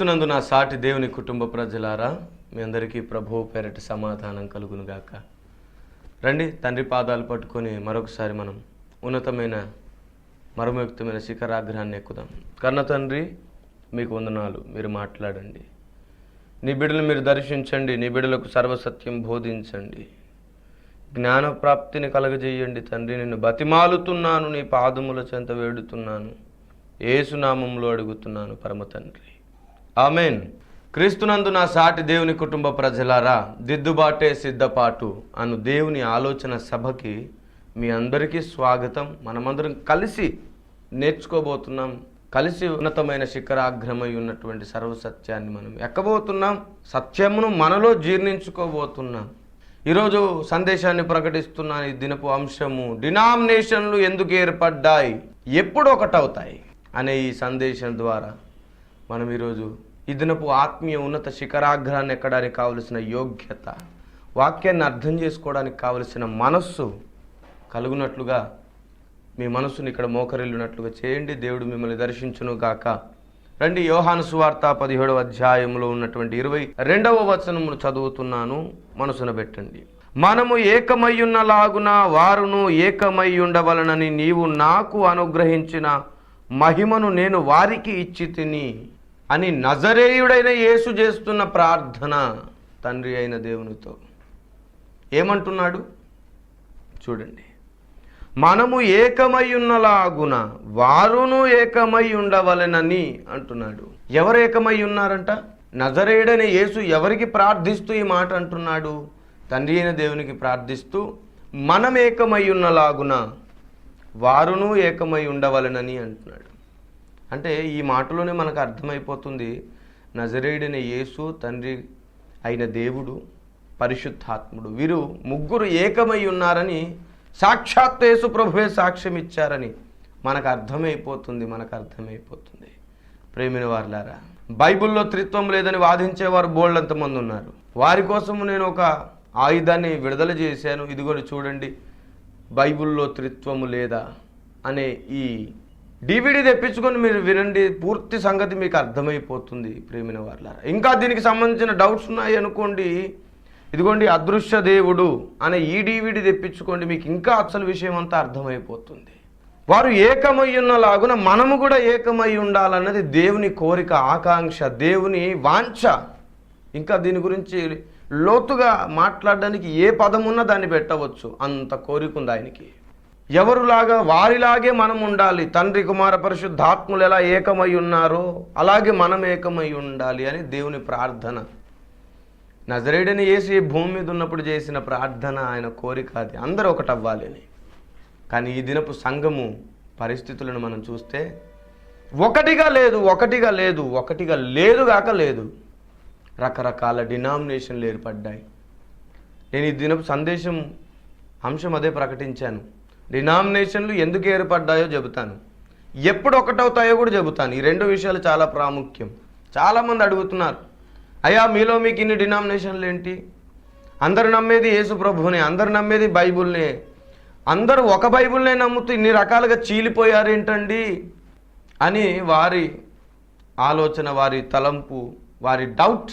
క్రీస్తునందు నా సాటి దేవుని కుటుంబ ప్రజలారా మీ అందరికీ ప్రభువు పేరట సమాధానం కలుగునుగాక. రండి తండ్రి పాదాలు పట్టుకొని మరొకసారి మనం ఉన్నతమైన మరమయుక్తమైన శిఖరాగ్రహాన్ని ఎక్కుదాం. కన్న తండ్రి మీకు వందనాలు. మీరు మాట్లాడండి. నీ బిడ్డలు మీరు దర్శించండి. నీ బిడ్డలకు సర్వసత్యం బోధించండి. జ్ఞాన ప్రాప్తిని కలగజేయండి తండ్రి. నిన్ను బతిమాలుతున్నాను. నీ పాదముల చెంత వేడుతున్నాను. ఏసునామంలో అడుగుతున్నాను పరమ తండ్రి. ఆమెన్. క్రీస్తునందు నా సాటి దేవుని కుటుంబ ప్రజలారా దిద్దుబాటే సిద్ధపాటు అను దేవుని ఆలోచన సభకి మీ అందరికీ స్వాగతం. మనమందరం కలిసి నేర్చుకోబోతున్నాం. కలిసి ఉన్నతమైన శిఖరాగ్రమై ఉన్నటువంటి సర్వసత్యాన్ని మనం ఎక్కబోతున్నాం సత్యమును మనలో జీర్ణించుకోబోతున్నాం. ఈరోజు సందేశాన్ని ప్రకటిస్తున్నాను ఈ దినపు అంశము డినామినేషన్లు ఎందుకు ఏర్పడ్డాయి ఎప్పుడు ఒకటవుతాయి అనే ఈ సందేశం ద్వారా మనం ఈరోజు ఈ దినపు ఆత్మీయ ఉన్నత శిఖరాగ్రహాన్ని ఎక్కడానికి కావలసిన యోగ్యత వాక్యాన్ని అర్థం చేసుకోవడానికి కావలసిన మనస్సు కలుగునట్లుగా మీ మనస్సును ఇక్కడ మోకరిల్లునట్లుగా చేయండి. దేవుడు మిమ్మల్ని దర్శించును గాక. రండి యోహాను సువార్త పదిహేడవ అధ్యాయంలో ఉన్నటువంటి ఇరవై రెండవ వచనమును చదువుతున్నాను. మనసున పెట్టండి. మనము ఏకమయ్యున్నలాగున వారును ఏకమై ఉండవలనని నీవు నాకు అనుగ్రహించిన మహిమను నేను వారికి ఇచ్చి తిని అని నజరేయుడైన యేసు చేస్తున్న ప్రార్థన తండ్రి అయిన దేవునితో. ఏమంటున్నాడు? చూడండి. మనము ఏకమై ఉన్నలాగున వారును ఏకమై ఉండవలెనని అంటున్నాడు. ఎవరు ఏకమై ఉన్నారంట నజరేయుడైన యేసు ఎవరికి ప్రార్థిస్తూ ఈ మాట అంటున్నాడు? తండ్రి అయిన దేవునికి ప్రార్థిస్తూ మనం ఏకమై ఉన్నలాగున వారును ఏకమై ఉండవలెనని అంటున్నాడు. అంటే ఈ మాటలోనే మనకు అర్థమైపోతుంది నజరేయుడైన యేసు తండ్రి అయిన దేవుడు పరిశుద్ధాత్ముడు. వీరు ముగ్గురు ఏకమై ఉన్నారని సాక్షాత్ యేసు ప్రభువే సాక్ష్యం ఇచ్చారని మనకు అర్థమైపోతుంది మనకు అర్థమైపోతుంది. ప్రేమిన వారులారా బైబిల్లో త్రిత్వం లేదని వాదించేవారు బోల్డంత మంది ఉన్నారు. వారి కోసం నేను ఒక ఆయుధాన్ని విడుదల చేశాను. ఇదిగోని చూడండి బైబిల్లో త్రిత్వము లేదా అనే ఈ డివిడి తెప్పించుకొని మీరు వినండి పూర్తి సంగతి మీకు అర్థమైపోతుంది ప్రేమిన వాళ్ళారా ఇంకా దీనికి సంబంధించిన డౌట్స్ ఉన్నాయి అనుకోండి ఇదిగోండి అదృశ్య దేవుడు అనే ఈ డివిడి తెప్పించుకోండి మీకు ఇంకా అసలు విషయం అంతా అర్థమైపోతుంది. వారు ఏకమై ఉన్నలాగున మనము కూడా ఏకమై ఉండాలన్నది దేవుని కోరిక ఆకాంక్ష దేవుని వాంఛ. ఇంకా దీని గురించి లోతుగా మాట్లాడడానికి ఏ పదం ఉన్నా దాన్ని పెట్టవచ్చు. అంత కోరిక ఉంది ఆయనకి. ఎవరులాగా వారిలాగే మనం ఉండాలి. తండ్రి కుమార పరిశుద్ధాత్ములు ఎలా ఏకమై ఉన్నారో అలాగే మనం ఏకమై ఉండాలి అని దేవుని ప్రార్థన. నజరేడని వేసి భూమి మీద ఉన్నప్పుడు చేసిన ప్రార్థన ఆయన కోరిక అది. అందరూ ఒకటి అవ్వాలి అని. కానీ ఈ దినపు సంఘము పరిస్థితులను మనం చూస్తే ఒకటిగా లేదు ఒకటిగా లేదు ఒకటిగా లేదు కాక లేదు. రకరకాల డినామినేషన్లు ఏర్పడ్డాయి. నేను ఈ దినపు సందేశం అంశం అదే ప్రకటించాను. డినామినేషన్లు ఎందుకు ఏర్పడ్డాయో చెబుతాను. ఎప్పుడు ఒకటవుతాయో కూడా చెబుతాను. ఈ రెండు విషయాలు చాలా ప్రాముఖ్యం. చాలామంది అడుగుతున్నారు అయ్యా మీలో మీకు ఇన్ని డినామినేషన్లు ఏంటి? అందరు నమ్మేది యేసు ప్రభువునే అందరు నమ్మేది బైబుల్నే. అందరూ ఒక బైబుల్నే నమ్ముతూ ఇన్ని రకాలుగా చీలిపోయారేంటండి? అని వారి ఆలోచన వారి తలంపు వారి డౌట్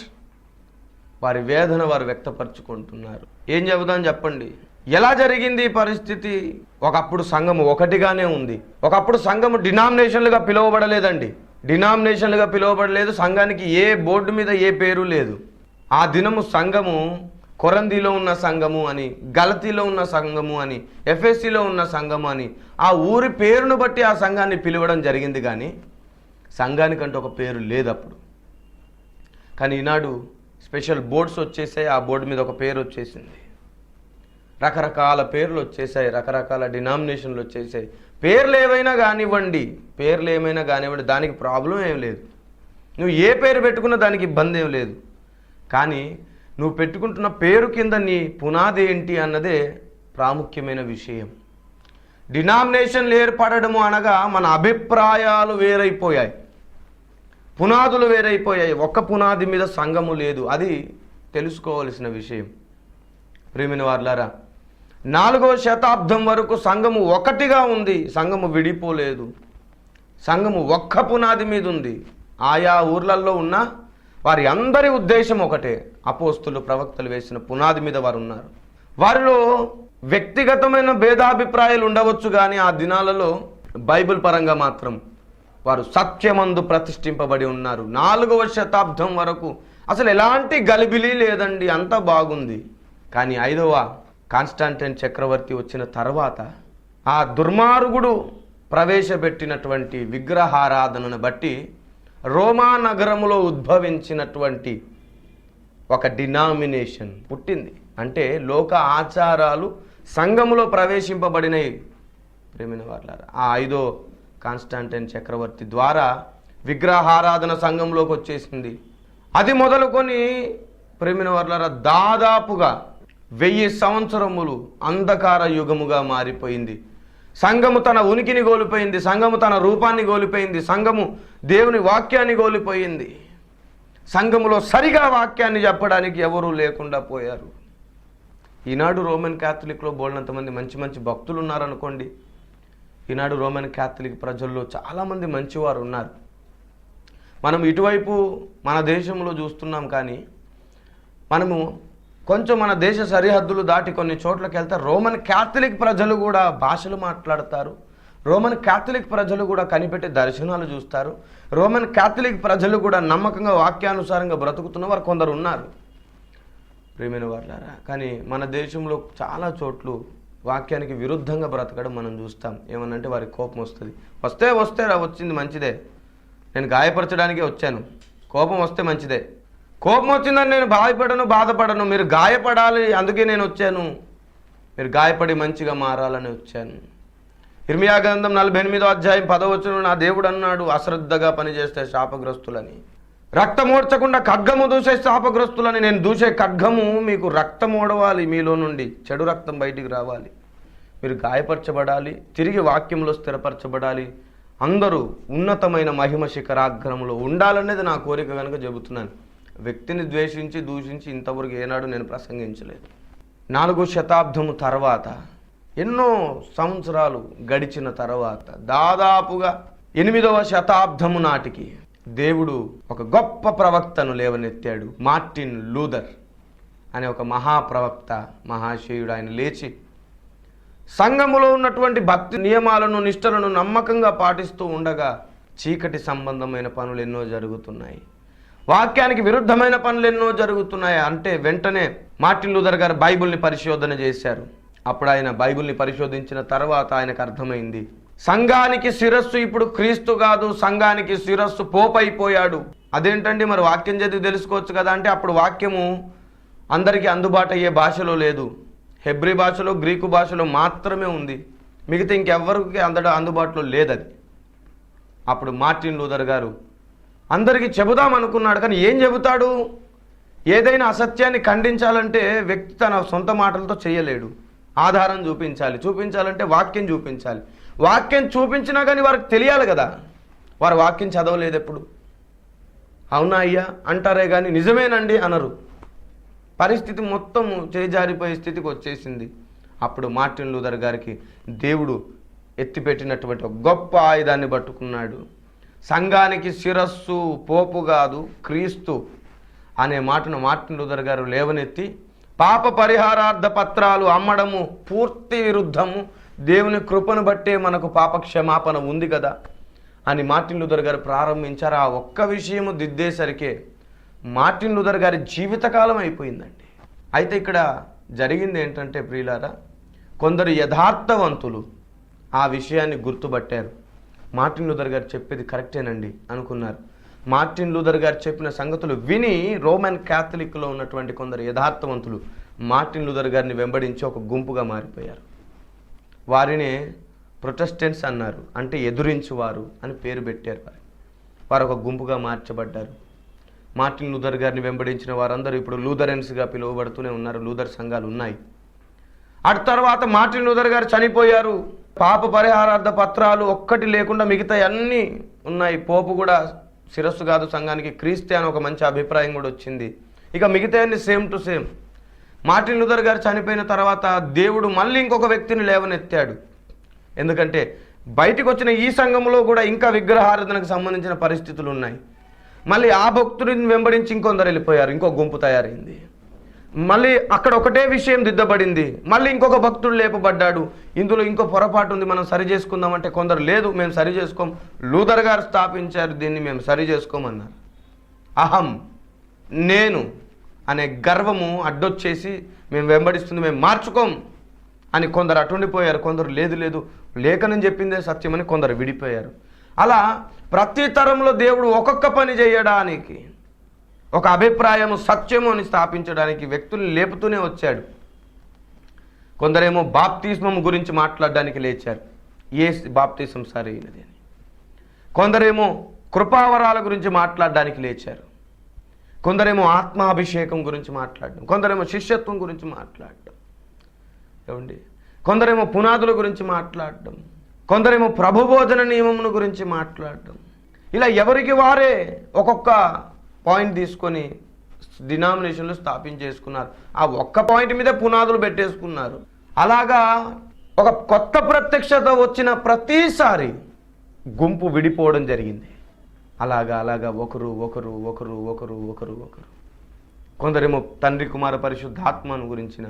వారి వేదన వారు వ్యక్తపరచుకుంటున్నారు. ఏం చెబుదాం చెప్పండి? ఎలా జరిగింది ఈ పరిస్థితి? ఒకప్పుడు సంఘము ఒకటిగానే ఉంది. ఒకప్పుడు సంఘము డినామినేషన్లుగా పిలువబడలేదండి. డినామినేషన్లుగా పిలువబడలేదు. సంఘానికి ఏ బోర్డు మీద ఏ పేరు లేదు. ఆ దినము సంఘము కొరందిలో ఉన్న సంఘము అని గలతీలో ఉన్న సంఘము అని ఎఫ్ఎస్సిలో ఉన్న సంఘము అని ఆ ఊరి పేరును బట్టి ఆ సంఘాన్ని పిలవడం జరిగింది కానీ సంఘానికంటే ఒక పేరు లేదు అప్పుడు. కానీ ఈనాడు స్పెషల్ బోర్డ్స్ వచ్చేసాయి. ఆ బోర్డు మీద ఒక పేరు వచ్చేసింది. రకరకాల పేర్లు వచ్చేసాయి రకరకాల డినామినేషన్లు వచ్చేసాయి. పేర్లు ఏవైనా కానివ్వండి పేర్లు ఏమైనా కానివ్వండి దానికి ప్రాబ్లం ఏం లేదు. నువ్వు ఏ పేరు పెట్టుకున్నా దానికి ఇబ్బంది ఏం లేదు. కానీ నువ్వు పెట్టుకుంటున్న పేరు కింద నీ పునాది ఏంటి అన్నదే ప్రాముఖ్యమైన విషయం. డినామినేషన్లు ఏర్పడము అనగా మన అభిప్రాయాలు వేరైపోయాయి. పునాదులు వేరైపోయాయి. ఒక్క పునాది మీద సంఘము లేదు. అది తెలుసుకోవలసిన విషయం. ప్రేమిన వార్లారా నాలుగో శతాబ్దం వరకు సంఘము ఒకటిగా ఉంది. సంఘము విడిపోలేదు. సంఘము ఒక్క పునాది మీద ఉంది ఆయా ఊర్లలో ఉన్న వారి అందరి ఉద్దేశం ఒకటే. అపోస్తులు ప్రవక్తలు వేసిన పునాది మీద వారు ఉన్నారు. వారిలో వ్యక్తిగతమైన భేదాభిప్రాయాలు ఉండవచ్చు కానీ ఆ దినాలలో బైబిల్ పరంగా మాత్రం వారు సత్యమందు ప్రతిష్ఠింపబడి ఉన్నారు. నాలుగవ శతాబ్దం వరకు అసలు ఎలాంటి గలిబిలి లేదండి. అంత బాగుంది. కానీ ఐదవ కాన్స్టాంటైన్ చక్రవర్తి వచ్చిన తర్వాత ఆ దుర్మార్గుడు ప్రవేశపెట్టినటువంటి విగ్రహారాధనను బట్టి రోమా నగరంలో ఉద్భవించినటువంటి ఒక డినామినేషన్ పుట్టింది. అంటే లోక ఆచారాలు సంఘములో ప్రవేశింపబడినవి ప్రేమిన వాళ్ళారా ఆ ఐదో కాన్స్టాంటైన్ చక్రవర్తి ద్వారా విగ్రహారాధన సంఘంలోకి వచ్చేసింది. అది మొదలుకొని ప్రేమిన వాళ్ళారా దాదాపుగా వెయ్యి సంవత్సరములు అంధకార యుగముగా మారిపోయింది. సంఘము తన ఉనికిని కోల్పోయింది సంఘము తన రూపాన్ని కోల్పోయింది సంఘము దేవుని వాక్యాన్ని కోల్పోయింది. సంఘములో సరిగా వాక్యాన్ని చెప్పడానికి ఎవరూ లేకుండా పోయారు. ఈనాడు రోమన్ క్యాథలిక్లో బోల్నంతమంది మంచి మంచి భక్తులు ఉన్నారనుకోండి. ఈనాడు రోమన్ క్యాథలిక్ ప్రజల్లో చాలామంది మంచివారు ఉన్నారు. మనం ఇటువైపు మన దేశంలో చూస్తున్నాం కానీ మనము కొంచెం మన దేశ సరిహద్దులు దాటి కొన్ని చోట్లకి వెళ్తే రోమన్ క్యాథలిక్ ప్రజలు కూడా భాషలు మాట్లాడతారు. రోమన్ క్యాథలిక్ ప్రజలు కూడా కనిపెట్టి దర్శనాలు చూస్తారు. రోమన్ క్యాథలిక్ ప్రజలు కూడా నమ్మకంగా వాక్యానుసారంగా బ్రతుకుతున్న వారు కొందరు ఉన్నారు. ప్రేమైన వాళ్ళారా కానీ మన దేశంలో చాలా చోట్లు వాక్యానికి విరుద్ధంగా బ్రతకడం మనం చూస్తాం. ఏమనంటే వారికి కోపం వస్తుంది. వస్తే వస్తే రా వచ్చింది మంచిదే. నేను గాయపరచడానికే వచ్చాను. కోపం వస్తే మంచిదే. కోపం వచ్చిందని నేను బాధపడను బాధపడను. మీరు గాయపడాలి అందుకే నేను వచ్చాను. మీరు గాయపడి మంచిగా మారాలని వచ్చాను. ఇర్మియా గ్రంథం నలభై ఎనిమిదో అధ్యాయం పదవచ్చును నా దేవుడు అన్నాడు అశ్రద్ధగా పనిచేస్తే శాపగ్రస్తులని. రక్తమోడ్చకుండా ఖడ్గము దూసే శాపగ్రస్తులని. నేను దూసే ఖడ్గము మీకు రక్తం ఓడవాలి మీలో నుండి. చెడు రక్తం బయటికి రావాలి. మీరు గాయపరచబడాలి తిరిగి వాక్యంలో స్థిరపరచబడాలి. అందరూ ఉన్నతమైన మహిమ శిఖరాగ్రమంలో ఉండాలనేది నా కోరిక కనుక చెబుతున్నాను. వ్యక్తిని ద్వేషించి దూషించి ఇంతవరకు ఏనాడు నేను ప్రసంగించలేదు. నాలుగో శతాబ్దము తర్వాత ఎన్నో సంవత్సరాలు గడిచిన తర్వాత దాదాపుగా ఎనిమిదవ శతాబ్దము నాటికి దేవుడు ఒక గొప్ప ప్రవక్తను లేవనెత్తాడు మార్టిన్ లూథర్ అనే ఒక మహాప్రవక్త మహాశయుడు. ఆయన లేచి సంఘములో ఉన్నటువంటి భక్తి నియమాలను నిష్టలను నమ్మకంగా పాటిస్తూ ఉండగా చీకటి సంబంధమైన పనులు ఎన్నో జరుగుతున్నాయి. వాక్యానికి విరుద్ధమైన పనులు ఎన్నో జరుగుతున్నాయి అంటే వెంటనే మార్టిన్ లూథర్ గారు బైబిల్ని పరిశోధన చేశారు. అప్పుడు ఆయన బైబిల్ని పరిశోధించిన తర్వాత ఆయనకు అర్థమైంది. సంఘానికి శిరస్సు ఇప్పుడు క్రీస్తు కాదు సంఘానికి శిరస్సు పోపైపోయాడు అదేంటండి మరి వాక్యం చదివి తెలుసుకోవచ్చు కదా అంటే అప్పుడు వాక్యము అందరికీ అందుబాటు అయ్యే భాషలో లేదు. హెబ్రి భాషలో గ్రీకు భాషలో మాత్రమే ఉంది. మిగతా ఇంకెవ్వరికి అందడం అందుబాటులో లేదది. అప్పుడు మార్టిన్ లూథర్ గారు అందరికీ చెబుదాం అనుకున్నాడు కానీ ఏం చెబుతాడు? ఏదైనా అసత్యాన్ని ఖండించాలంటే వ్యక్తి తన సొంత మాటలతో చేయలేడు. ఆధారం చూపించాలి. చూపించాలంటే వాక్యం చూపించాలి. వాక్యం చూపించినా కానీ వారికి తెలియాలి కదా. వారు వాక్యం చదవలేదు ఎప్పుడు. అవునా అయ్యా? అంటారే కానీ నిజమేనండి అనరు. పరిస్థితి మొత్తం చేజారిపోయే స్థితికి వచ్చేసింది. అప్పుడు మార్టిన్ లూథర్ గారికి దేవుడు ఎత్తిపెట్టినటువంటి ఒక గొప్ప ఆయుధాన్ని పట్టుకున్నాడు. సంఘానికి శిరస్సు పోపు కాదు క్రీస్తు అనే మాటను మార్టిన్ లూథర్ గారు లేవనెత్తి పాప పరిహారార్థ పత్రాలు అమ్మడము పూర్తి విరుద్ధము దేవుని కృపను బట్టే మనకు పాప క్షమాపణ ఉంది కదా అని మార్టిన్ లూథర్ గారు ప్రారంభించారు. ఆ ఒక్క విషయము దిద్దేసరికే మార్టిన్ లూథర్ గారి జీవితకాలం అయిపోయిందండి. అయితే ఇక్కడ జరిగింది ఏంటంటే ప్రియులారా కొందరు యథార్థవంతులు ఆ విషయాన్ని గుర్తుపట్టారు. మార్టిన్ లూథర్ గారు చెప్పేది కరెక్టేనండి అనుకున్నారు. మార్టిన్ లూథర్ గారు చెప్పిన సంగతులు విని రోమన్ క్యాథలిక్లో ఉన్నటువంటి కొందరు యథార్థవంతులు మార్టిన్ లూథర్ గారిని వెంబడించి ఒక గుంపుగా మారిపోయారు. వారినే ప్రొటెస్టెంట్స్ అన్నారు అంటే ఎదురించువారు అని పేరు పెట్టారు వారు. వారు ఒక గుంపుగా మార్చబడ్డారు. మార్టిన్ లూథర్ గారిని వెంబడించిన వారందరూ ఇప్పుడు లూథరెన్స్గా పిలువబడుతూనే ఉన్నారు లూథర్ సంఘాలు ఉన్నాయి. అటు తర్వాత మార్టిన్ లూథర్ గారు చనిపోయారు. పాప పరిహారార్థ పత్రాలు ఒక్కటి లేకుండా మిగతా అన్నీ ఉన్నాయి. పోపు కూడా శిరస్సు కాదు సంఘానికి. క్రీస్తే అని ఒక మంచి అభిప్రాయం కూడా వచ్చింది. ఇక మిగతా అన్ని same to same. Martin Luther గారు చనిపోయిన తర్వాత దేవుడు మళ్ళీ ఇంకొక వ్యక్తిని లేవనెత్తాడు. ఎందుకంటే బయటకు వచ్చిన ఈ సంఘంలో కూడా ఇంకా విగ్రహారాధనకు సంబంధించిన పరిస్థితులు ఉన్నాయి. మళ్ళీ ఆ భక్తుడిని వెంబడించి ఇంకొందరు వెళ్ళిపోయారు. ఇంకో గుంపు తయారైంది. మళ్ళీ అక్కడ ఒకటే విషయం దిద్దబడింది. మళ్ళీ ఇంకొక భక్తుడు లేపబడ్డాడు. ఇందులో ఇంకో పొరపాటు ఉంది మనం సరి చేసుకుందామంటే కొందరు లేదు మేము సరి చేసుకోం. లూథర్ గారు స్థాపించారు దీన్ని మేము సరి చేసుకోమన్నారు. అహం నేను అనే గర్వము అడ్డొచ్చేసి మేము వెంబడిస్తుంది మేము మార్చుకోం అని కొందరు అటుండిపోయారు కొందరు లేదు లేదు లేఖనం చెప్పిందే సత్యమని కొందరు విడిపోయారు. అలా ప్రతి తరంలో దేవుడు ఒక్కొక్క పని చేయడానికి ఒక అభిప్రాయము సత్యము అని స్థాపించడానికి వ్యక్తుల్ని లేపుతూనే వచ్చాడు. కొందరేమో బాప్తిస్మం గురించి మాట్లాడడానికి లేచారు. ఏ బాప్తీసం సరైనది అని. కొందరేమో కృపావరాల గురించి మాట్లాడడానికి లేచారు. కొందరేమో ఆత్మాభిషేకం గురించి మాట్లాడడం. కొందరేమో శిష్యత్వం గురించి మాట్లాడడం. ఏమండి? కొందరేమో పునాదుల గురించి మాట్లాడడం. కొందరేమో ప్రభుభోజన నియమమును గురించి మాట్లాడడం. ఇలా ఎవరికి వారే ఒక్కొక్క పాయింట్ తీసుకొని డినామినేషన్లు స్థాపించేసుకున్నారు. ఆ ఒక్క పాయింట్ మీద పునాదులు పెట్టేసుకున్నారు. అలాగా ఒక కొత్త ప్రత్యక్షత వచ్చిన ప్రతిసారి గుంపు విడిపోవడం జరిగింది. అలాగా అలాగా ఒకరు ఒకరు ఒకరు ఒకరు ఒకరు ఒకరు. కొందరేమో తండ్రి కుమార పరిశుద్ధాత్మను గురించిన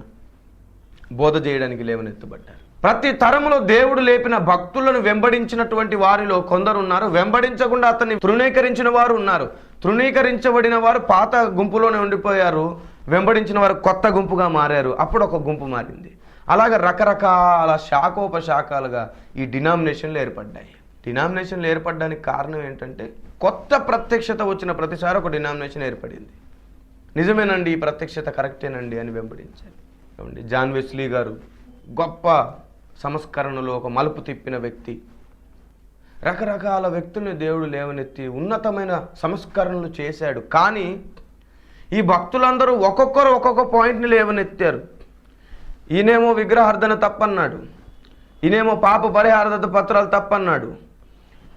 బోధ చేయడానికి లేవనెత్తబడ్డారు. ప్రతి తరములో దేవుడు లేపిన భక్తులను వెంబడించినటువంటి వారిలో కొందరు ఉన్నారు వెంబడించకుండా అతన్ని తృణీకరించిన వారు ఉన్నారు. తృణీకరించబడిన వారు పాత గుంపులోనే ఉండిపోయారు వెంబడించిన వారు కొత్త గుంపుగా మారారు. అప్పుడు ఒక గుంపు మారింది. అలాగే రకరకాల శాఖోపశాఖలుగా ఈ డినామినేషన్లు ఏర్పడ్డాయి. డినామినేషన్లు ఏర్పడడానికి కారణం ఏంటంటే కొత్త ప్రత్యక్షత వచ్చిన ప్రతిసారి ఒక డినామినేషన్ ఏర్పడింది. నిజమేనండి ఈ ప్రత్యక్షత కరెక్టేనండి అని వెంబడించారు. జాన్ వెస్లీ గారు గొప్ప సంస్కరణలో ఒక మలుపు తిప్పిన వ్యక్తి. రకరకాల వ్యక్తుల్ని దేవుడు లేవనెత్తి ఉన్నతమైన సంస్కరణలు చేశాడు. కానీ ఈ భక్తులందరూ ఒక్కొక్కరు ఒక్కొక్క పాయింట్ని లేవనెత్తారు. ఈయనేమో విగ్రహార్థన తప్పన్నాడు. ఈయనేమో పాప పరిహారత పత్రాలు తప్పన్నాడు.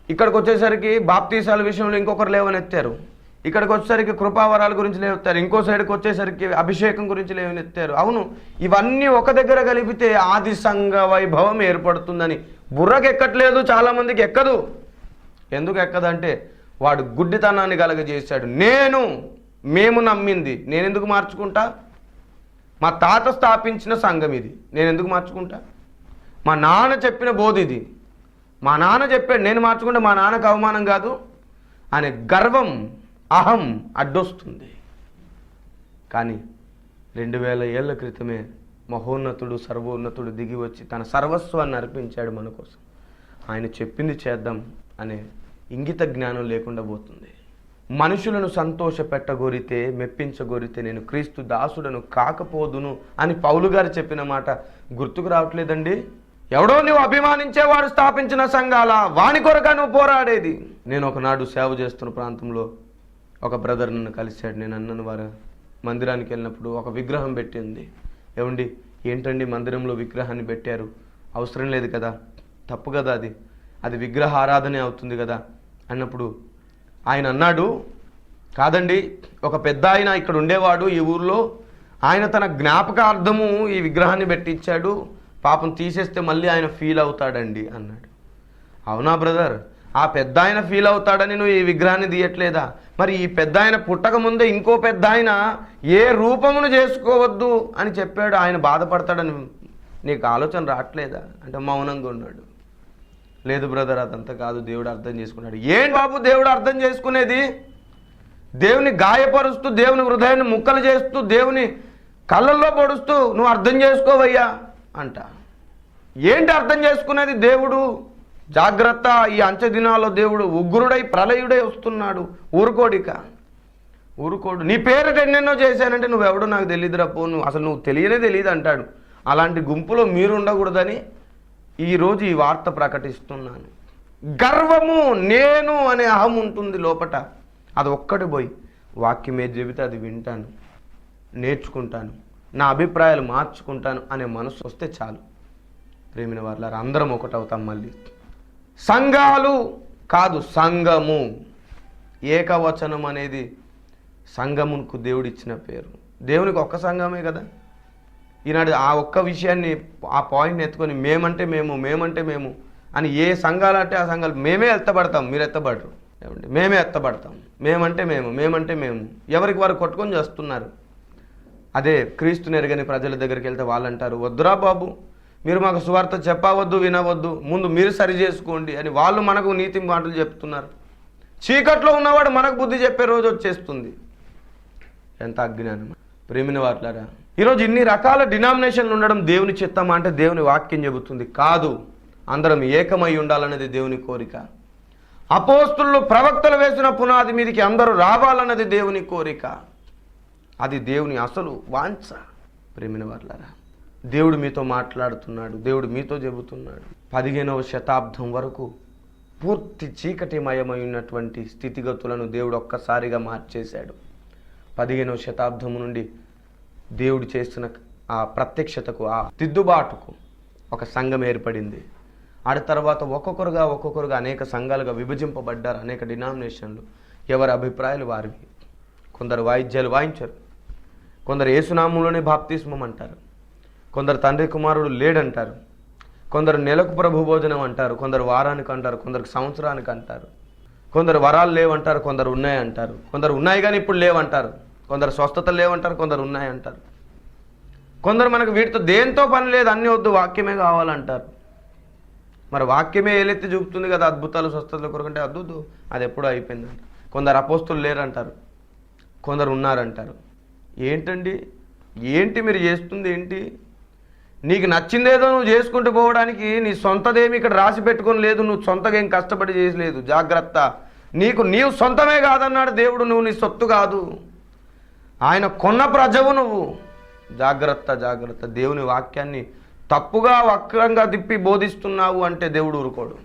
ఇక్కడికి వచ్చేసరికి బాప్తీసాల విషయంలో ఇంకొకరు లేవనెత్తారు. ఇక్కడికి వచ్చేసరికి కృపావరాల గురించి లేవెత్తారు ఇంకో సైడ్కి వచ్చేసరికి అభిషేకం గురించి లేవనెత్తారు. అవును ఇవన్నీ ఒక దగ్గర కలిపితే ఆది సంఘ వైభవం ఏర్పడుతుందని బుర్రకు ఎక్కట్లేదు చాలామందికి ఎక్కదు. ఎందుకు ఎక్కదంటే వాడు గుడ్డితనాన్ని కలగజేశాడు నేను మేము నమ్మింది. నేను ఎందుకు మార్చుకుంటా? మా తాత స్థాపించిన సంఘం ఇది. నేను ఎందుకు మార్చుకుంటా? మా నాన్న చెప్పిన బోధ ఇది. మా నాన్న చెప్పాడు నేను మార్చుకుంటే మా నాన్నకు అవమానం కాదు అనే గర్వం అహం అడ్డొస్తుంది. కానీ రెండు వేల ఏళ్ళ క్రితమే మహోన్నతుడు సర్వోన్నతుడు దిగి వచ్చి తన సర్వస్వాన్ని అర్పించాడు మన కోసం. ఆయన చెప్పింది చేద్దాం అనే ఇంగిత జ్ఞానం లేకుండా పోతుంది. మనుషులను సంతోష పెట్టగోరితే మెప్పించగోరితే నేను క్రీస్తు దాసుడను కాకపోదును అని పౌలు గారు చెప్పిన మాట గుర్తుకు రావట్లేదండి? ఎవడో నువ్వు అభిమానించేవాడు స్థాపించిన సంఘాల వాని కొరక నువ్వు పోరాడేది. నేను ఒకనాడు సేవ చేస్తున్న ప్రాంతంలో ఒక బ్రదర్ నన్ను కలిశాడు. నేను అన్నను వారు మందిరానికి వెళ్ళినప్పుడు ఒక విగ్రహం పెట్టింది. ఏమండి ఏంటండి మందిరంలో విగ్రహాన్ని పెట్టారు? అవసరం లేదు కదా? తప్పు కదా అది. అది విగ్రహ ఆరాధనే అవుతుంది కదా? అన్నప్పుడు ఆయన అన్నాడు కాదండి ఒక పెద్ద ఆయన ఇక్కడ ఉండేవాడు ఈ ఊర్లో. ఆయన తన జ్ఞాపకార్థము ఈ విగ్రహాన్ని పెట్టించాడు. పాపం తీసేస్తే మళ్ళీ ఆయన ఫీల్ అవుతాడండి అన్నాడు. అవునా బ్రదర్ ఆ పెద్ద ఆయన ఫీల్ అవుతాడని నువ్వు ఈ విగ్రహాన్ని తీయట్లేదా? మరి ఈ పెద్ద ఆయన పుట్టక ముందే ఇంకో పెద్ద ఆయన ఏ రూపమును చేసుకోవద్దు అని చెప్పాడు. ఆయన బాధపడతాడని నీకు ఆలోచన రావట్లేదా? అంటే మౌనంగా ఉన్నాడు. లేదు బ్రదర్ అదంతా కాదు. దేవుడు అర్థం చేసుకున్నాడు. ఏం బాబు దేవుడు అర్థం చేసుకునేది? దేవుని గాయపరుస్తూ దేవుని హృదయాన్ని ముక్కలు చేస్తూ దేవుని కళ్ళల్లో పొడుస్తూ నువ్వు అర్థం చేసుకోవయ్యా అంట. ఏంటి అర్థం చేసుకునేది దేవుడు? జాగ్రత్త ఈ అంచె దినాల్లో దేవుడు ఉగ్రుడై ప్రళయుడై వస్తున్నాడు. ఊరుకోడిక. ఊరుకోడు. నీ పేరిట ఎన్నెన్నో చేశానంటే నువ్వెవడో నాకు తెలియదురా పో నువ్వు అసలు నువ్వు తెలియనే తెలియదు అంటాడు. అలాంటి గుంపులో మీరు ఉండకూడదని ఈరోజు ఈ వార్త ప్రకటిస్తున్నాను. గర్వము నేను అనే అహం ఉంటుంది లోపట. అది ఒక్కటి పోయి వాక్యం ఏది చెబితే అది వింటాను నేర్చుకుంటాను నా అభిప్రాయాలు మార్చుకుంటాను అనే మనసు వస్తే చాలు. ప్రేమిన వాళ్ళ అందరం ఒకటవుతాం మళ్ళీ. సంఘాలు కాదు సంఘము. ఏకవచనం అనేది సంఘమునకు దేవుడిచ్చిన పేరు. దేవునికి ఒక్క సంఘమే కదా? ఈనాడు ఆ ఒక్క విషయాన్ని ఆ పాయింట్ని ఎత్తుకొని మేమంటే మేము మేమంటే మేము అని ఏ సంఘాలు అంటే ఆ సంఘాలు మేమే ఎత్తబడతాం. మీరు ఎత్తబడరు. మేమే ఎత్తబడతాం. మేమంటే మేము మేమంటే మేము. ఎవరికి వారు కొట్టుకొని చేస్తున్నారు? అదే క్రీస్తుని ఎరగని ప్రజల దగ్గరికి వెళ్తే వాళ్ళు అంటారు వద్దురా బాబు మీరు మాకు సువార్త చెప్పవద్దు వినవద్దు ముందు మీరు సరి చేసుకోండి అని వాళ్ళు మనకు నీతి మాటలు చెప్తున్నారు. చీకట్లో ఉన్నవాడు మనకు బుద్ధి చెప్పే రోజు వచ్చేస్తుంది. ఎంత అజ్ఞానం. ప్రేమిన వాట్లారా ఈరోజు ఇన్ని రకాల డినామినేషన్లు ఉండడం దేవుని చిత్తమా అంటే దేవుని వాక్యం చెబుతుంది కాదు. అందరం ఏకమై ఉండాలన్నది దేవుని కోరిక. అపోస్తులు ప్రవక్తలు వేసిన పునాది మీదకి అందరూ రావాలన్నది దేవుని కోరిక. అది దేవుని అసలు వాంఛ. ప్రేమిన వర్లారా దేవుడు మీతో మాట్లాడుతున్నాడు దేవుడు మీతో చెబుతున్నాడు. పదిహేనవ శతాబ్దం వరకు పూర్తి చీకటిమయమై ఉన్నటువంటి స్థితిగతులను దేవుడు ఒక్కసారిగా మార్చేశాడు. పదిహేనవ శతాబ్దం నుండి దేవుడు చేస్తున్న ఆ ప్రత్యక్షతకు ఆ దిద్దుబాటుకు ఒక సంఘం ఏర్పడింది. ఆడ తర్వాత ఒక్కొక్కరుగా ఒక్కొక్కరుగా అనేక సంఘాలుగా విభజింపబడ్డారు అనేక డినామినేషన్లు. ఎవరి అభిప్రాయాలు వారివి? కొందరు వాయిద్యాలు వాయించరు. కొందరు ఏసునామంలోనే బాప్తిస్మం అంటారు. కొందరు తండ్రి కుమారుడు లేడంటారు. కొందరు నెలకు ప్రభు భోజనం అంటారు. కొందరు వారానికి అంటారు. కొందరు సంవత్సరానికి అంటారు. కొందరు వరాలు లేవంటారు. కొందరు ఉన్నాయి అంటారు కొందరు ఉన్నాయి కానీ ఇప్పుడు లేవంటారు. కొందరు స్వస్థత లేవంటారు. కొందరు ఉన్నాయి అంటారు కొందరు మనకు వీటితో దేంతో పని లేదు. అన్నీ వద్దు. వాక్యమే కావాలంటారు. మరి వాక్యమే ఏలెత్తి చూపుతుంది కదా? అద్భుతాలు స్వస్థతల కొరకంటే అద్భుతం. అది ఎప్పుడూ అయిపోయిందంట. కొందరు అపోస్తులు లేరంటారు. కొందరు ఉన్నారంటారు. ఏంటండి? ఏంటి మీరు చేస్తుంది? ఏంటి? నీకు నచ్చిందేదో నువ్వు చేసుకుంటూ పోవడానికి నీ సొంతదేమి ఇక్కడ రాసి పెట్టుకొని లేదు నువ్వు సొంతగా ఏం కష్టపడి చేయలేదు. జాగ్రత్త. నీకు నీవు సొంతమే కాదన్నాడు దేవుడు నువ్వు నీ సొత్తు కాదు. ఆయన కొన్న ప్రజవు నువ్వు. జాగ్రత్త జాగ్రత్త. దేవుని వాక్యాన్ని తప్పుగా వక్రంగా తిప్పి బోధిస్తున్నావు అంటే దేవుడు ఊరుకోడు.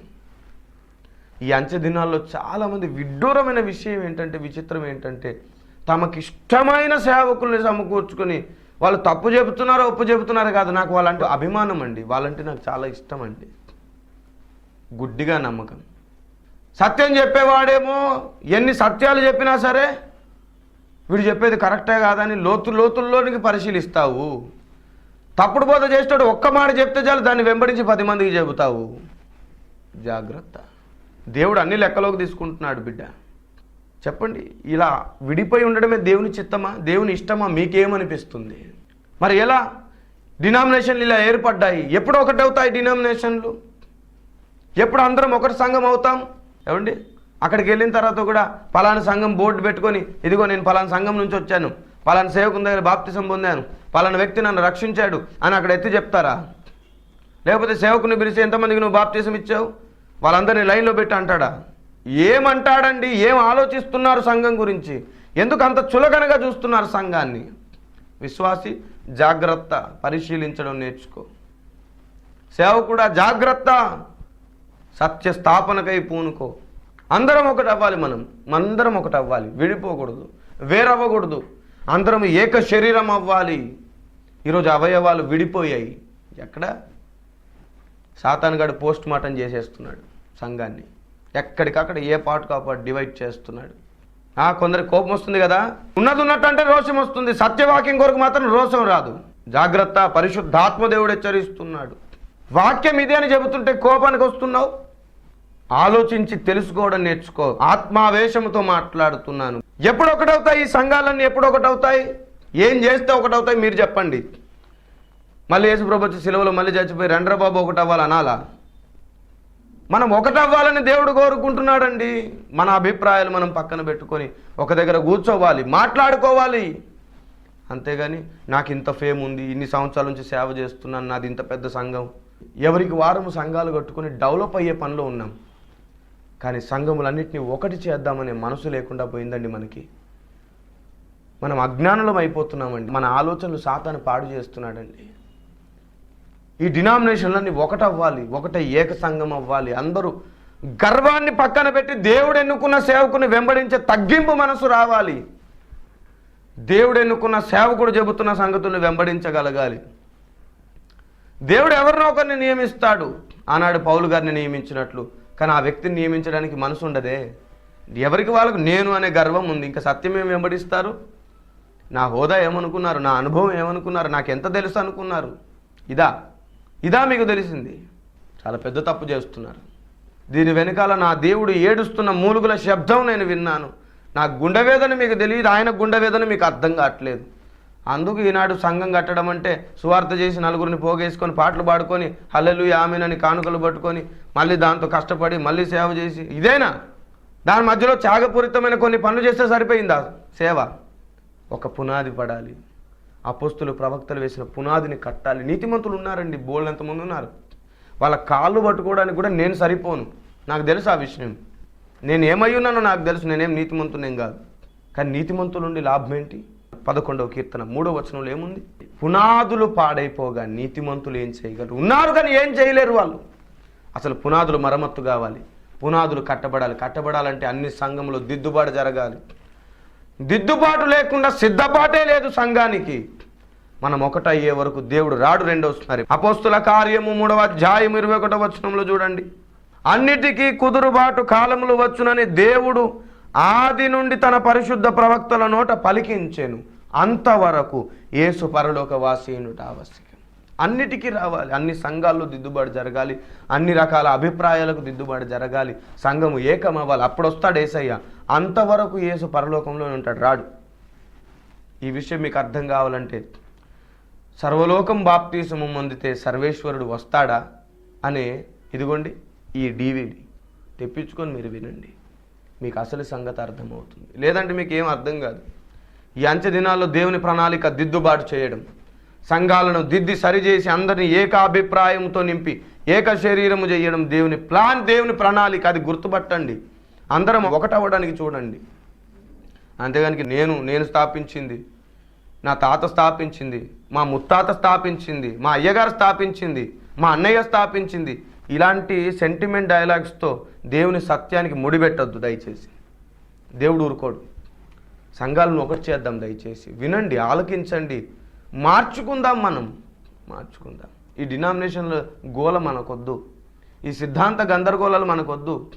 ఈ అంచె దినాల్లో చాలామంది విడ్డూరమైన విషయం ఏంటంటే విచిత్రం ఏంటంటే తమకిష్టమైన సేవకుల్ని సమకూర్చుకొని వాళ్ళు తప్పు చెబుతున్నారో ఒప్పు చెబుతున్నారో కాదు. నాకు వాళ్ళంటే అభిమానం అండి. వాళ్ళంటే నాకు చాలా ఇష్టం అండి. గుడ్డిగా నమ్మకం. సత్యం చెప్పేవాడేమో ఎన్ని సత్యాలు చెప్పినా సరే వీడు చెప్పేది కరెక్టే కాదని లోతు లోతుల్లోనికి పరిశీలిస్తావు. తప్పుడు బోధ చేసేటోడు ఒక్క మాట చెప్తే చాలు దాన్ని వెంబడించి పది మందికి చెబుతావు. జాగ్రత్త. దేవుడు అన్ని లెక్కలోకి తీసుకుంటున్నాడు బిడ్డ. చెప్పండి ఇలా విడిపోయి ఉండడమే దేవుని చిత్తమా? దేవుని ఇష్టమా? మీకేమనిపిస్తుంది? మరి ఎలా? డినామినేషన్లు ఇలా ఏర్పడ్డాయి. ఎప్పుడు ఒకటి అవుతాయి డినామినేషన్లు. ఎప్పుడు అందరం ఒకటి సంఘం అవుతాం? ఏమండి? అక్కడికి వెళ్ళిన తర్వాత కూడా పలానా సంఘం బోర్డు పెట్టుకొని ఇదిగో నేను పలానా సంఘం నుంచి వచ్చాను. పలానా సేవకుని దగ్గర బాప్తిసం పొందాను. పలానా వ్యక్తి నన్ను రక్షించాడు అని అక్కడ ఎత్తి చెప్తారా? లేకపోతే సేవకుని పిలిచి ఎంతమందికి నువ్వు బాప్తిసం ఇచ్చావు? వాళ్ళందరినీ లైన్లో పెట్టి అంటాడా? ఏమంటాడండి? ఏం ఆలోచిస్తున్నారు సంఘం గురించి? ఎందుకు అంత చులకనగా చూస్తున్నారు సంఘాన్ని? విశ్వాసి జాగ్రత్త పరిశీలించడం నేర్చుకో. సేవకుడా జాగ్రత్త! సత్య స్థాపనకై పూనుకో. అందరం ఒకటి అవ్వాలి మనం. మనందరం ఒకటి అవ్వాలి. విడిపోకూడదు. వేరవ్వకూడదు. అందరం ఏక శరీరం అవ్వాలి. ఈరోజు అవయవాలు విడిపోయాయి. ఎక్కడ? సాతానుగాడు పోస్ట్ మార్టం చేసేస్తున్నాడు సంఘాన్ని. ఎక్కడికక్కడ ఏ పాటు కాపాటు డివైడ్ చేస్తున్నాడు. ఆ కొందరికి కోపం వస్తుంది కదా? ఉన్నది ఉన్నట్టు అంటే రోషం వస్తుంది. సత్యవాక్యం కొరకు మాత్రం రోషం రాదు. జాగ్రత్త పరిశుద్ధాత్మదేవుడు హెచ్చరిస్తున్నాడు. వాక్యం ఇదే అని చెబుతుంటే కోపానికి వస్తున్నావు? ఆలోచించి తెలుసుకోవడం నేర్చుకో. ఆత్మావేశంతో మాట్లాడుతున్నాను. ఎప్పుడు ఒకటవుతాయి? ఈ సంఘాలన్నీ ఎప్పుడు ఒకటవుతాయి? ఏం చేస్తే ఒకటవుతాయి? మీరు చెప్పండి. మళ్ళీ యేసుప్రభు వచ్చి సిలువలో మళ్ళీ చచ్చిపోయి రెండ్రా బాబు ఒకటి అవ్వాలి అనాలా మనం ఒకటవ్వాలని దేవుడు కోరుకుంటున్నాడండి. మన అభిప్రాయాలు మనం పక్కన పెట్టుకొని ఒక దగ్గర కూర్చోవాలి మాట్లాడుకోవాలి. అంతేగాని నాకు ఇంత ఫేమ్ ఉంది ఇన్ని సంవత్సరాల నుంచి సేవ చేస్తున్నాను నాది ఇంత పెద్ద సంఘం. ఎవరికి వారము సంఘాలు కట్టుకొని డెవలప్ అయ్యే పనిలో ఉన్నాం. కానీ సంఘములన్నింటినీ ఒకటి చేద్దామనే మనసు లేకుండా పోయిందండి మనకి. మనం అజ్ఞానులం అయిపోతున్నామండి. మన ఆలోచనలు సాతాను పాడు చేస్తున్నాడండి. ఈ డినామినేషన్లన్నీ ఒకటవ్వాలి ఒకటే ఏక సంఘం అవ్వాలి అందరూ గర్వాన్ని పక్కన పెట్టి దేవుడు ఎన్నుకున్న సేవకుని వెంబడించే తగ్గింపు మనసు రావాలి. దేవుడు ఎన్నుకున్న సేవకుడు చెబుతున్న సంగతుల్ని వెంబడించగలగాలి. దేవుడు ఎవరినో ఒకరిని నియమిస్తాడు. ఆనాడు పౌలు గారిని నియమించినట్లు. కానీ ఆ వ్యక్తిని నియమించడానికి మనసు ఉండదే. ఎవరికి వాళ్ళకు నేను అనే గర్వం ఉంది. ఇంకా సత్యం ఏం వెంబడిస్తారు? నా హోదా ఏమనుకున్నారు? నా అనుభవం ఏమనుకున్నారు? నాకు ఎంత తెలుసు అనుకున్నారు? ఇదా. ఇదా మీకు తెలిసింది. చాలా పెద్ద తప్పు చేస్తున్నారు. దీని వెనకాల నా దేవుడు ఏడుస్తున్న మూలుగుల శబ్దం నేను విన్నాను. నా గుండెవేదన మీకు తెలియదు ఆయన గుండెవేదన మీకు అర్థం కావట్లేదు. అందుకు ఈనాడు సంఘం కట్టడం అంటే సువార్త చేసి నలుగురిని పోగేసుకొని పాటలు పాడుకొని హల్లెలు ఆమెనని కానుకలు పట్టుకొని మళ్ళీ దాంతో కష్టపడి మళ్ళీ సేవ చేసి ఇదేనా? దాని మధ్యలో త్యాగపూరితమైన కొన్ని పనులు చేస్తే సరిపోయిందా? సేవ. ఒక పునాది పడాలి. అపోస్తులు ప్రవక్తలు వేసిన పునాదిని కట్టాలి. నీతిమంతులు ఉన్నారండి బోల్డ్ ఎంతమంది ఉన్నారు? వాళ్ళ కాళ్ళు పట్టుకోవడానికి కూడా నేను సరిపోను. నాకు తెలుసు ఆ విషయం. నేను ఏమై ఉన్నానో నాకు తెలుసు నేనేం నీతిమంతునేం కాదు. కానీ నీతిమంతులు ఉండి లాభం ఏంటి? పదకొండవ కీర్తన మూడవ వచనంలో ఏముంది? పునాదులు పాడైపోగా నీతిమంతులు ఏం చేయగలరు? ఉన్నారు కానీ ఏం చేయలేరు వాళ్ళు. అసలు పునాదులు మరమ్మత్తు కావాలి. పునాదులు కట్టబడాలి. కట్టబడాలంటే అన్ని సంఘంలో దిద్దుబాటు జరగాలి. దిద్దుబాటు లేకుండా సిద్ధపాటే లేదు సంఘానికి. మనం ఒకటయ్యే వరకు దేవుడు రాడు రెండోస్తున్నారు అపోస్తుల కార్యము మూడవ అధ్యాయం ఇరవై ఒకటో వచనంలో చూడండి. అన్నిటికీ కుదురుబాటు కాలములు వచ్చునని దేవుడు ఆది నుండి తన పరిశుద్ధ ప్రవక్తల నోట పలికించెను. అంతవరకు యేసు పరలోక వాసీనుట ఆవశ్యకం. అన్నిటికీ రావాలి. అన్ని సంఘాల్లో దిద్దుబాటు జరగాలి. అన్ని రకాల అభిప్రాయాలకు దిద్దుబాటు జరగాలి. సంఘము ఏకమవ్వాలి. అప్పుడు వస్తాడు ఏసయ్య. అంతవరకు యేసు పరలోకంలోనే ఉంటాడు. రాడు. ఈ విషయం మీకు అర్థం కావాలంటే సర్వలోకం బాప్తీసము అందితే సర్వేశ్వరుడు వస్తాడా? అనే ఇదిగోండి ఈ డివిడి తెప్పించుకొని మీరు వినండి. మీకు అసలు సంగతి అర్థమవుతుంది. లేదంటే మీకు ఏం అర్థం కాదు. ఈ అంచె దినాల్లో దేవుని ప్రణాళిక దిద్దుబాటు చేయడం సంఘాలను దిద్ది సరిచేసి అందరినీ ఏకాభిప్రాయంతో నింపి ఏక శరీరము చేయడం దేవుని ప్లాన్ దేవుని ప్రణాళిక. అది గుర్తుపట్టండి. అందరం ఒకటవ్వడానికి చూడండి. అంతేగానికి నేను నేను స్థాపించింది నా తాత స్థాపించింది మా ముత్తాత స్థాపించింది మా అయ్యగారు స్థాపించింది మా అన్నయ్య స్థాపించింది. ఇలాంటి సెంటిమెంట్ డైలాగ్స్తో దేవుని సత్యానికి ముడిపెట్టొద్దు దయచేసి. దేవుడు ఊరుకోడు. సంఘాలను ఒకటి చేద్దాం దయచేసి. వినండి ఆలకించండి. మార్చుకుందాం మనం. మార్చుకుందాం. ఈ డినామినేషన్ల గోల మనకొద్దు. ఈ సిద్ధాంత గందరగోళాలు మనకొద్దు.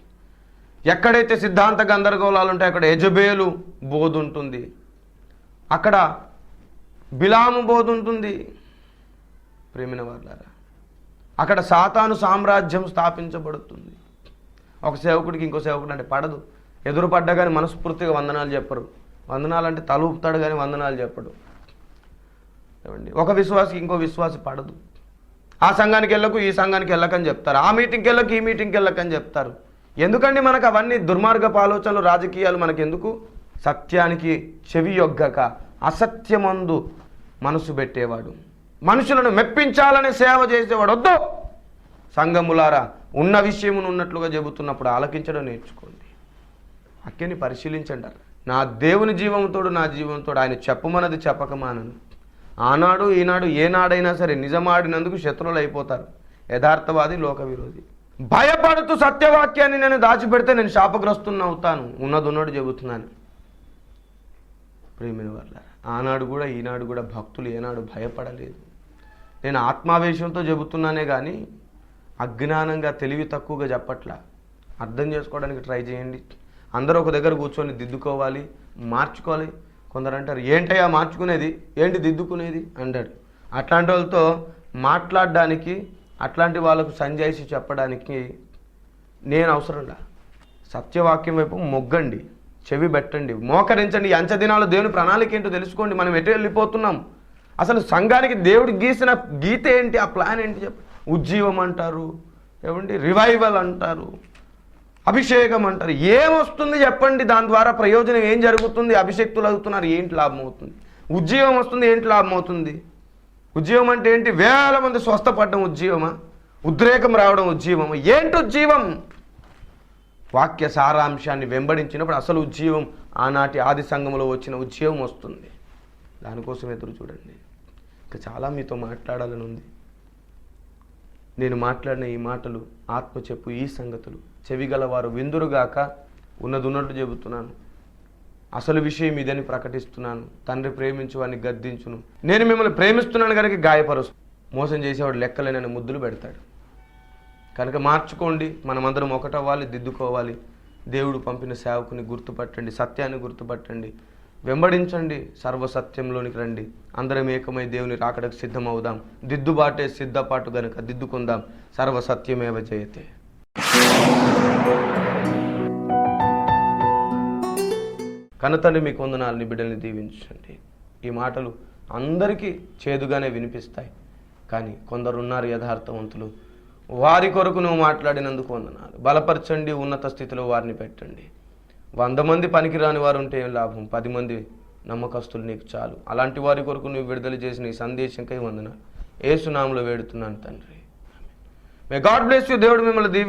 ఎక్కడైతే సిద్ధాంత గందరగోళాలు ఉంటాయో అక్కడ యజబేలు బోధుంటుంది. అక్కడ బిలాము బోధ ఉంటుంది. ప్రేమిన వాళ్ళారా అక్కడ సాతాను సామ్రాజ్యం స్థాపించబడుతుంది. ఒక సేవకుడికి ఇంకో సేవకుడు అంటే పడదు. ఎదురుపడ్డా కానీ మనస్ఫూర్తిగా వందనాలు చెప్పరు. వందనాలు అంటే తల ఊపుతాడు కానీ వందనాలు చెప్పడు. ఏమండి? ఒక విశ్వాసికి ఇంకో విశ్వాసి పడదు. ఆ సంఘానికి వెళ్ళకు ఈ సంఘానికి వెళ్ళకని చెప్తారు. ఆ మీటింగ్కి వెళ్ళకు ఈ మీటింగ్కి వెళ్ళకని చెప్తారు. ఎందుకండి మనకు అవన్నీ దుర్మార్గపు ఆలోచనలు రాజకీయాలు మనకెందుకు? సత్యానికి చెవి యొగ్గక అసత్యమందు మనసు పెట్టేవాడు. మనుషులను మెప్పించాలని సేవ చేసేవాడు. వద్దు! సంఘములారా ఉన్న విషయమును ఉన్నట్లుగా చెబుతున్నప్పుడు ఆలకించడం నేర్చుకోండి. అక్కని పరిశీలించండి నా దేవుని జీవంతోడు నా జీవంతోడు ఆయన చెప్పమన్నది చెప్పకమానను ఆనాడు ఈనాడు ఏనాడైనా సరే నిజమాడినందుకు శత్రువులు అయిపోతారు. యథార్థవాది లోక విరోధి భయపడుతూ సత్యవాక్యాన్ని నేను దాచిపెడితే నేను శాపగ్రస్తున్న అవుతాను. ఉన్నదున్నోడు చెబుతున్నాను. ప్రేమిని వల్ల ఆనాడు కూడా ఈనాడు కూడా భక్తులు ఏనాడు భయపడలేదు. నేను ఆత్మావేశంతో చెబుతున్నానే కానీ అజ్ఞానంగా తెలివి తక్కువగా చెప్పట్లా. అర్థం చేసుకోవడానికి ట్రై చేయండి. అందరూ ఒక దగ్గర కూర్చొని దిద్దుకోవాలి మార్చుకోవాలి. కొందరు అంటారు ఏంటయ్యా మార్చుకునేది? ఏంటి దిద్దుకునేది? అంటాడు అట్లాంటి వాళ్ళతో మాట్లాడడానికి అట్లాంటి వాళ్ళకు సంజాయిషి చెప్పడానికి నేను అవసరంలా సత్యవాక్యం వైపు మొగ్గండి. చెవి పెట్టండి మోకరించండి. అంచదినాలు దినాలు దేవుని ప్రణాళిక ఏంటో తెలుసుకోండి. మనం ఎటు వెళ్ళిపోతున్నాం? అసలు సంఘానికి దేవుడు గీసిన గీత ఏంటి? ఆ ప్లాన్ ఏంటి చెప్ప. ఉజ్జీవం అంటారు ఏమండి? రివైవల్ అంటారు అభిషేకం అంటారు. ఏమొస్తుంది చెప్పండి? దాని ద్వారా ప్రయోజనం ఏం జరుగుతుంది? అభిషక్తులు అవుతున్నారు ఏంటి లాభం అవుతుంది? ఉజ్జీవం వస్తుంది ఏంటి లాభం అవుతుంది? ఉజ్జీవం అంటే ఏంటి? వేల మంది స్వస్థపడడం ఉజ్జీవమా? ఉద్రేకం రావడం ఉజ్జీవమా? ఏంటి ఉజ్జీవం? వాక్య సారాంశాన్ని వెంబడించినప్పుడు అసలు ఉజ్జీవం ఆనాటి ఆది సంఘంలో వచ్చిన ఉజ్జీవం వస్తుంది. దానికోసం ఎదురు చూడండి. ఇంకా చాలా మీతో మాట్లాడాలని ఉంది. నేను మాట్లాడిన ఈ మాటలు ఆత్మ చెప్పు ఈ సంగతులు చెవిగలవారు విందురుగాక ఉన్నదున్నట్టు చెబుతున్నాను. అసలు విషయం ఇదని ప్రకటిస్తున్నాను. తండ్రి ప్రేమించు వాడిని గద్దించును. నేను మిమ్మల్ని ప్రేమిస్తున్నాను కనుక గాయపరుస్తు. మోసం చేసేవాడు లెక్కలేనని ముద్దులు పెడతాడు. కనుక మార్చుకోండి మనమందరం ఒకటవ్వాలి దిద్దుకోవాలి. దేవుడు పంపిన సేవకుని గుర్తుపట్టండి సత్యాన్ని గుర్తుపట్టండి. వెంబడించండి సర్వసత్యంలోనికి రండి. అందరం ఏకమై దేవుని రాకడకు సిద్ధమవుదాం. దిద్దుబాటే సిద్ధపాటు గనుక దిద్దుకుందాం. సర్వసత్యమేవ జయతే. కనతండి మీకు వందనాలని బిడ్డల్ని దీవించండి. ఈ మాటలు అందరికీ చేదుగానే వినిపిస్తాయి. కానీ కొందరున్నారు యథార్థవంతులు. వారి కొరకు నువ్వు మాట్లాడినందుకు వందనాలు. బలపరచండి ఉన్నత స్థితిలో వారిని పెట్టండి. వంద మంది పనికిరాని వారు ఉంటే ఏం లాభం? పది మంది నమ్మకస్తులు నీకు చాలు. అలాంటి వారి కొరకు నువ్వు విడుదల చేసిన ఈ సందేశంకై వందనాలు. ఏసునామలో వేడుతున్నాను తండ్రి. మే గాడ్ బ్లెస్ యూ దేవుడు మిమ్మల్ని దీవి